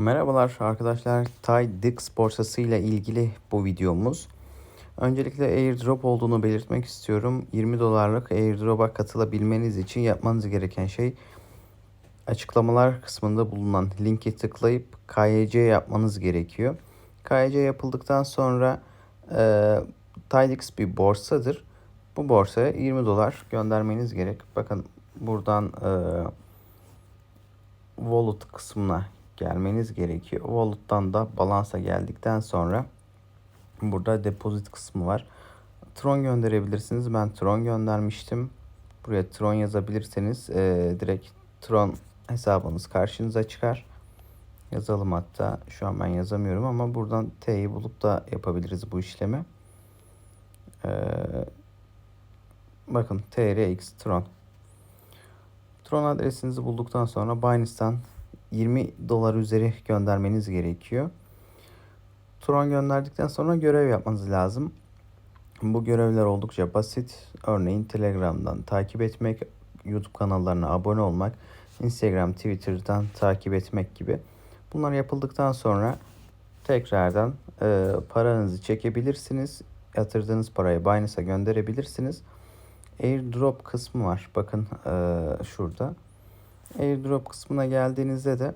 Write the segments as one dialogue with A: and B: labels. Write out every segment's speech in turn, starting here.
A: Merhabalar arkadaşlar. TIDEX borsası ile ilgili bu videomuz. Öncelikle airdrop olduğunu belirtmek istiyorum. 20 dolarlık airdrop'a katılabilmeniz için yapmanız gereken şey açıklamalar kısmında bulunan linki tıklayıp KYC yapmanız gerekiyor. KYC yapıldıktan sonra e, TIDEX bir borsadır. Bu borsaya 20 dolar göndermeniz gerek. Bakın buradan e, wallet kısmına gelmeniz gerekiyor. Wallet'tan da balansa geldikten sonra burada deposit kısmı var. Tron gönderebilirsiniz. Ben Tron göndermiştim. Buraya Tron yazabilirseniz e, direkt Tron hesabınız karşınıza çıkar. Yazalım hatta. Şu an ben yazamıyorum ama buradan T'yi bulup da yapabiliriz bu işlemi. Ee, bakın TRX Tron. Tron adresinizi bulduktan sonra Binance'tan 20 dolar üzeri göndermeniz gerekiyor. Tron gönderdikten sonra görev yapmanız lazım. Bu görevler oldukça basit. Örneğin Telegram'dan takip etmek, YouTube kanallarına abone olmak, Instagram, Twitter'dan takip etmek gibi. Bunlar yapıldıktan sonra tekrardan e, paranızı çekebilirsiniz. Yatırdığınız parayı Binance'a gönderebilirsiniz. Airdrop kısmı var. Bakın e, şurada. Airdrop kısmına geldiğinizde de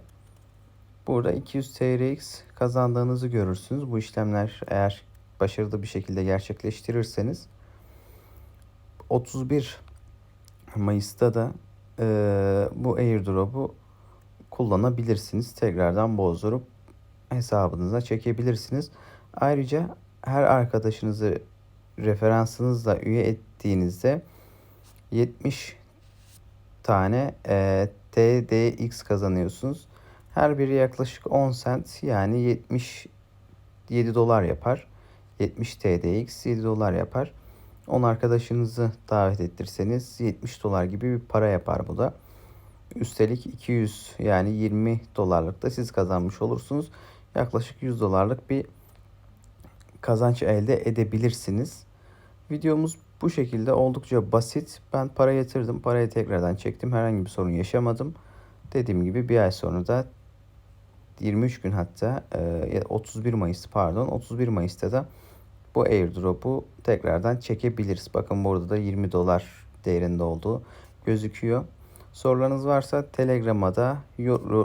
A: burada 200 TRX kazandığınızı görürsünüz. Bu işlemler eğer başarılı bir şekilde gerçekleştirirseniz 31 Mayıs'ta da e, bu airdrop'u kullanabilirsiniz. Tekrardan bozdurup hesabınıza çekebilirsiniz. Ayrıca her arkadaşınızı referansınızla üye ettiğinizde 70 tane e, TDX kazanıyorsunuz. Her biri yaklaşık 10 cent yani 77 dolar yapar. 70 TDX 7 dolar yapar. 10 arkadaşınızı davet ettirseniz 70 dolar gibi bir para yapar bu da. Üstelik 200 yani 20 dolarlık da siz kazanmış olursunuz. Yaklaşık 100 dolarlık bir kazanç elde edebilirsiniz. Videomuz bu şekilde oldukça basit. Ben para yatırdım. Parayı tekrardan çektim. Herhangi bir sorun yaşamadım. Dediğim gibi bir ay sonra da 23 gün hatta 31 Mayıs pardon 31 Mayıs'ta da bu airdrop'u tekrardan çekebiliriz. Bakın burada da 20 dolar değerinde olduğu gözüküyor. Sorularınız varsa Telegram'a da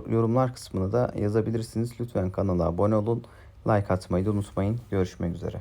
A: yorumlar kısmına da yazabilirsiniz. Lütfen kanala abone olun. Like atmayı da unutmayın. Görüşmek üzere.